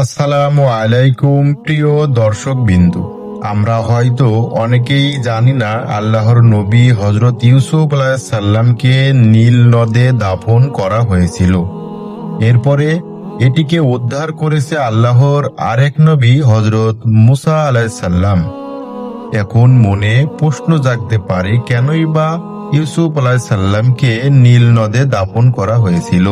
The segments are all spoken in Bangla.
আসসালামু আলাইকুম, প্রিয় দর্শক বিন্দু আমরা হয়তো অনেকেই জানি না, আল্লাহর নবী হজরত ইউসুফ সাল্লামকে নীল নদে দাফন করা হয়েছিল। এরপরে এটিকে উদ্ধার করেছে আল্লাহর আরেক নবী হজরত মুসা আলাইসাল্লাম এখন মনে প্রশ্ন জাগতে পারে, কেনই বা ইউসুফ সাল্লামকে নীল নদে দাফন করা হয়েছিল?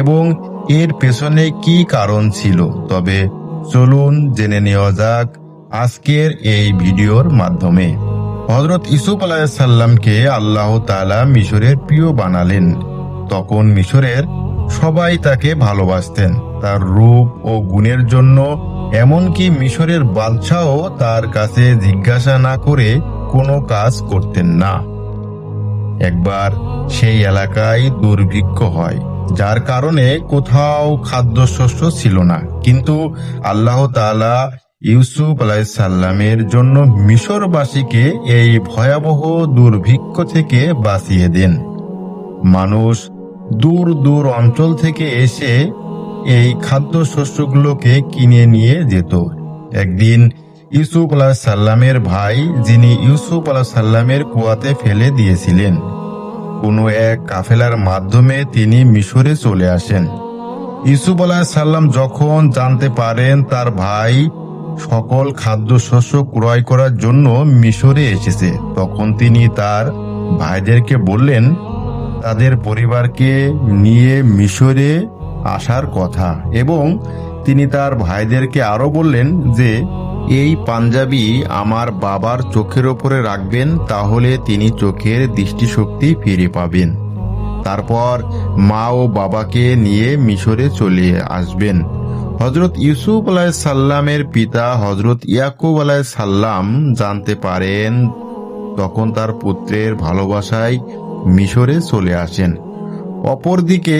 এবং এর পেছনে কি কারণ ছিল? তবে চলুন জেনে নেওয়া যাক আজকের এই ভিডিওর মাধ্যমে। হজরত ইসুফ সাল্লামকে আল্লাহ তাআলা মিশরের প্রিয় বানালেন। তখন মিশরের সবাই তাকে ভালোবাসতেন। তার রূপ ও গুণের জন্য এমনকি মিশরের বাদশাও তার কাছে জিজ্ঞাসা না করে কোনো কাজ করতেন না। একবার সেই এলাকায় দুর্ভিক্ষ হয়। যার কারণে কোথাও খাদ্যশস্য ছিল না। কিন্তু আল্লাহ তাআলা ইউসুফ আলাইসাল্লামের জন্য মিশরবাসীকে এই ভয়াবহ দুর্ভিক্ষ থেকে বাঁচিয়ে দেন। মানুষ দূর দূর অঞ্চল থেকে এসে এই খাদ্যশস্যগুলোকে কিনে নিয়ে যেত। একদিন ইউসুফ আলাহ সাল্লামের ভাই, যিনি ইউসুফ আলাহ সাল্লামের কুয়াতে ফেলে দিয়েছিলেন কোনো এক কাফেলার মাধ্যমে তিনি মিশরে চলে আসেন। আলাহ সাল্লাম যখন জানতে পারেন তার ভাই সকল খাদ্যশস্য ক্রয় করার জন্য মিশরে এসেছে, তখন তিনি তার ভাইদেরকে বললেন, তাদের পরিবারকে নিয়ে মিশরে আসার কথা। এবং তিনি তার ভাইদেরকে আরও বললেন যে এই পাঞ্জাবি আমার বাবার চোখের ওপরে রাখবেন, তাহলে তিনি চোখের দৃষ্টিশক্তি ফিরে পাবেন। তারপর মা ও বাবাকে নিয়ে মিশরে চলে আসবেন। হজরত ইউসুফ আলাহ সাল্লামের পিতা হজরত ইয়াকুব আলাহ সাল্লাম জানতে পারেন, তখন তার পুত্রের ভালোবাসায় মিশরে চলে আসেন। অপরদিকে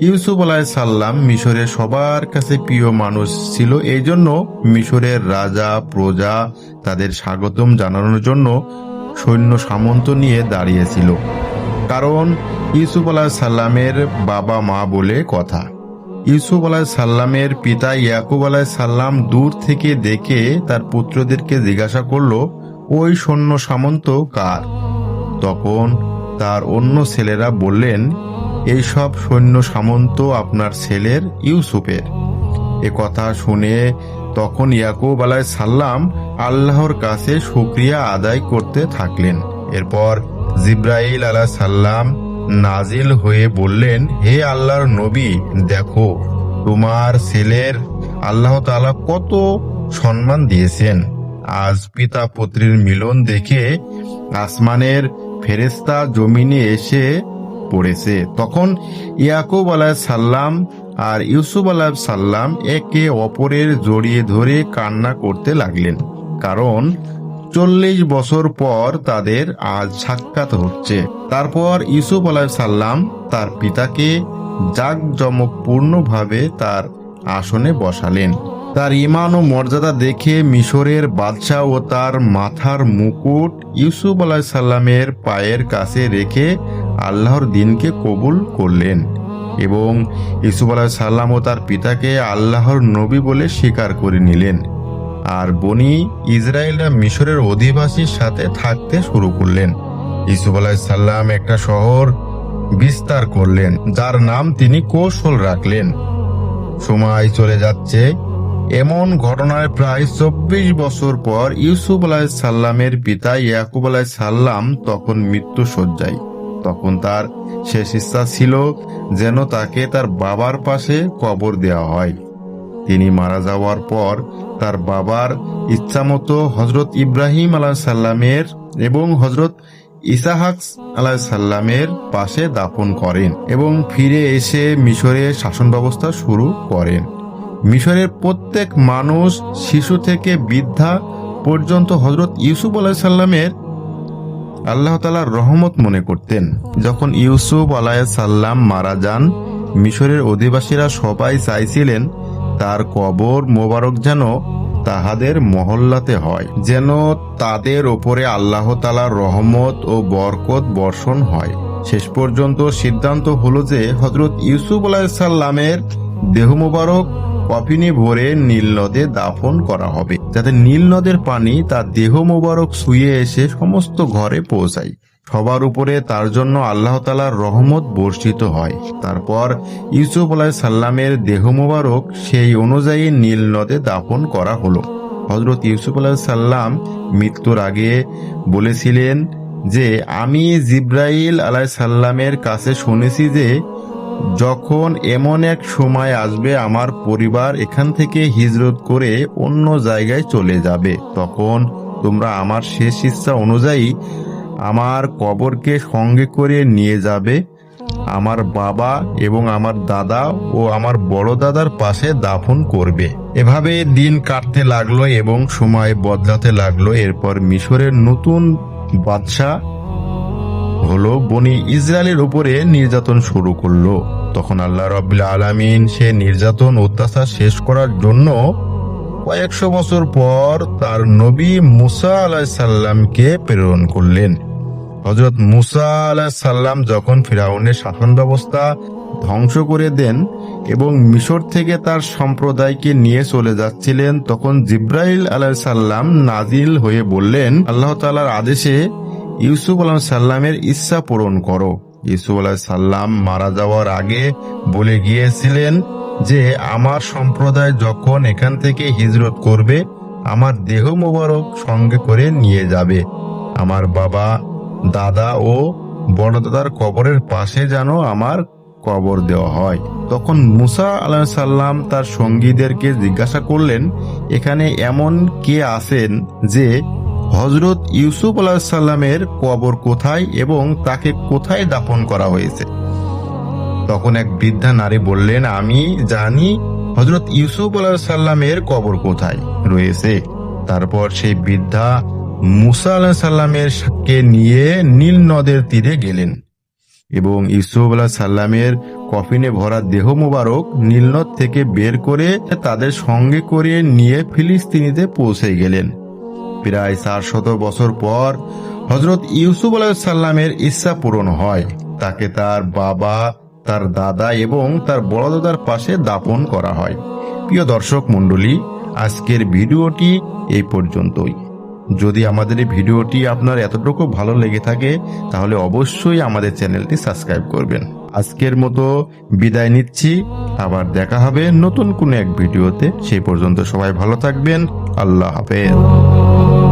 ইউসুফ সাল্লাম মিশরের সবার কাছে প্রিয় মানুষ ছিল। এই জন্য মিশরের রাজা, প্রজা তাদের স্বাগতম জানানোর জন্য সৈন্য সামন্ত নিয়ে দাঁড়িয়েছিল। কারণ ইউসুফ সাল্লামের বাবা মা বলে কথা। ইউসুফ সাল্লামের পিতা ইয়াকুব আলাহ সাল্লাম দূর থেকে দেখে তার পুত্রদেরকে জিজ্ঞাসা করল, ওই সৈন্য সামন্ত কার? তখন তার অন্য ছেলেরা বললেন এইসব সৈন্য সামন্ত আপনার ছেলের, ইউসুফের। এ কথা শুনে তখন ইয়াকুব আলাহ সাল্লাম আল্লাহর কাছে শুক্রিয়া আদায় করতে থাকলেন। এরপর জিব্রাইল আলাহ সাল্লাম নাজিল হয়ে বললেন, হে আল্লাহর নবী, দেখো, তোমার ছেলের আল্লাহ তালা কত সম্মান দিয়েছেন। আজ পিতা পুত্রের মিলন দেখে আসমানের ফেরেস্তা জমিনে এসে পড়েছে। তখন ইয়াকুব আলাহ সাল্লাম আর ইউসুফ আলাহ সাল্লাম একে অপরের জড়িয়ে ধরে কান্না করতে লাগলেন। কারণ চল্লিশ বছর পর তাদের আজ সাক্ষাৎ হচ্ছে। তারপর ইউসুফ আলাহ সাল্লাম তার পিতাকে জাঁকজমকপূর্ণভাবে তার আসনে বসালেন। তার ইমান ও মর্যাদা দেখে মিশরের বাদশাহ ও তার মাথার মুকুট ইউসুফ আলাহ সাল্লামের পায়ের কাছে রেখে আল্লাহর দিনকে কবুল করলেন এবং ইউসুফ আলাহ সাল্লাম ও তার পিতাকে আল্লাহর নবী বলে স্বীকার করে নিলেন। আর বনি ইসরায়েলরা মিশরের অধিবাসীর সাথে থাকতে শুরু করলেন। ইসুফ আলাহ সাল্লাম একটা শহর বিস্তার করলেন, যার নাম তিনি কৌশল রাখলেন। সময় চলে যাচ্ছে, এমন ঘটনায় প্রায় চব্বিশ বছর পর ইউসুফ আলাহ সাল্লামের পিতা ইয়াকুব আলাহ সাল্লাম তখন মৃত্যু শয্যায় তখন তার শেষ ইচ্ছা ছিল যেন তাকে তার বাবার পাশে কবর দেওয়া হয়। তিনি মারা যাওয়ার পর তার বাবার ইচ্ছামতো হজরত ইব্রাহিম আলাহ সাল্লামের এবং হজরত ইসাহাক আলাহ সাল্লামের পাশে দাপন করেন এবং ফিরে এসে মিশরের শাসন ব্যবস্থা শুরু করেন। মিশরের প্রত্যেক মানুষ শিশু থেকে বৃদ্ধা পর্যন্ত হজরত ইউসুফ আলাহ সাল্লামের আল্লাহ তালার রহমত মনে করতেন। যখন ইউসুফ সাল্লাম মারা যান, মিশরের অধিবাসীরা সবাই চাইছিলেন তার কবর মোবারক যেন তাহাদের মহল্লাতে হয়, যেন তাদের ওপরে আল্লাহ তালার রহমত ও বরকত বর্ষণ হয়। শেষ পর্যন্ত সিদ্ধান্ত হলো যে হজরত ইউসুফ আলাহিসাল্লামের দেহ মোবারক কফিনে ভরে নীল নদে দাফন করা হবে। যাতে নীল নদের পানি তার দেহ মোবারক শুয়ে এসে সমস্ত ঘরে পৌঁছায়। সবার উপরে তার জন্য আল্লাহ তালার রহমত বর্ষিত হয়। তারপর ইউসুফ আলাহ সাল্লামের দেহ মোবারক সেই অনুযায়ী নীল নদে দাফন করা হলো। হজরত ইউসুফ আলাহ সাল্লাম মৃত্যুর আগে বলেছিলেন যে, আমি জিব্রাইল আলাহ সাল্লামের কাছে শুনেছি যে যখন এমন এক সময় আসবে আমার পরিবার এখান থেকে হিজরত করে অন্য জায়গায় চলে যাবে, তখন তোমরা আমার শেষ ইচ্ছা অনুযায়ী আমার কবরকে সঙ্গে করে নিয়ে যাবে। আমার বাবা এবং আমার দাদা ও আমার বড় দাদার পাশে দাফন করবে। এভাবে দিন কাটতে লাগল এবং সময় বদলাতে লাগল। এরপর মিশরের নতুন বাদশাহ হলো বনি ইসরায়েলের উপরে নির্যাতন শুরু করল। তখন আল্লাহ রবিল আলামিন সে নির্যাতন অত্যাচার শেষ করার জন্য কয়েকশো বছর পর তার নবী মুসা আলাহ সাল্লামকে প্রেরণ করলেন। হজরত মুসা আলাহ সাল্লাম যখন ফিরাউনের শাসন ব্যবস্থা ধ্বংস করে দেন এবং মিশর থেকে তার সম্প্রদায়কে নিয়ে চলে যাচ্ছিলেন, তখন জিব্রাইল আলাহ সাল্লাম নাজিল হয়ে বললেন, আল্লাহ তালার আদেশে ইউসুফ আলাহ সাল্লামের ইচ্ছা পূরণ করো। ইউসুফ আলাহ সাল্লাম মারা যাওয়ার আগে বলে গিয়েছিলেন যে, আমার সম্প্রদায় যখন এখান থেকে হিজরত করবে, আমার দেহ মোবারক সঙ্গে করে নিয়ে যাবে। আমার বাবা, দাদা ও বড় দাদার কবরের পাশে যেন আমার কবর দেওয়া হয়। তখন মুসা আলাহ সাল্লাম তার সঙ্গীদেরকে জিজ্ঞাসা করলেন, এখানে এমন কে আছেন যে হজরত ইউসুফ আলাহ সাল্লামের কবর কোথায় এবং তাকে কোথায় দাফন করা হয়েছে? তখন এক বৃদ্ধা নারী বললেন, আমি জানি হজরত ইউসুফ আলাহ সাল্লামের কবর কোথায় রয়েছে। তারপর সেই বৃদ্ধা মুসা আলাহ সাল্লামের কে নিয়ে নীল নদের তীরে গেলেন এবং ইউসুফ আলাহ সাল্লামের কফিনে ভরা দেহ মোবারক নীলনদ থেকে বের করে তাদের সঙ্গে করে নিয়ে ফিলিস্তিনিতে পৌঁছে গেলেন। প্রায় চার শত বছর পর হজরত ইউসুফ আলাহ সাল্লামের ইচ্ছা পূরণ হয়। তাকে তার বাবা, তার দাদা এবং তার বড় দাদার পাশে দাপন করা হয়। প্রিয় দর্শক মণ্ডলী, আজকের ভিডিওটি এই পর্যন্তই। যদি আমাদের এই ভিডিওটি আপনার এতটুকু ভালো লেগে থাকে, তাহলে অবশ্যই আমাদের চ্যানেলটি সাবস্ক্রাইব করবেন। আজকের মতো বিদায় নিচ্ছি। আবার দেখা হবে নতুন কোনো এক ভিডিওতে। সেই পর্যন্ত সবাই ভালো থাকবেন। আল্লাহ হাফেজ।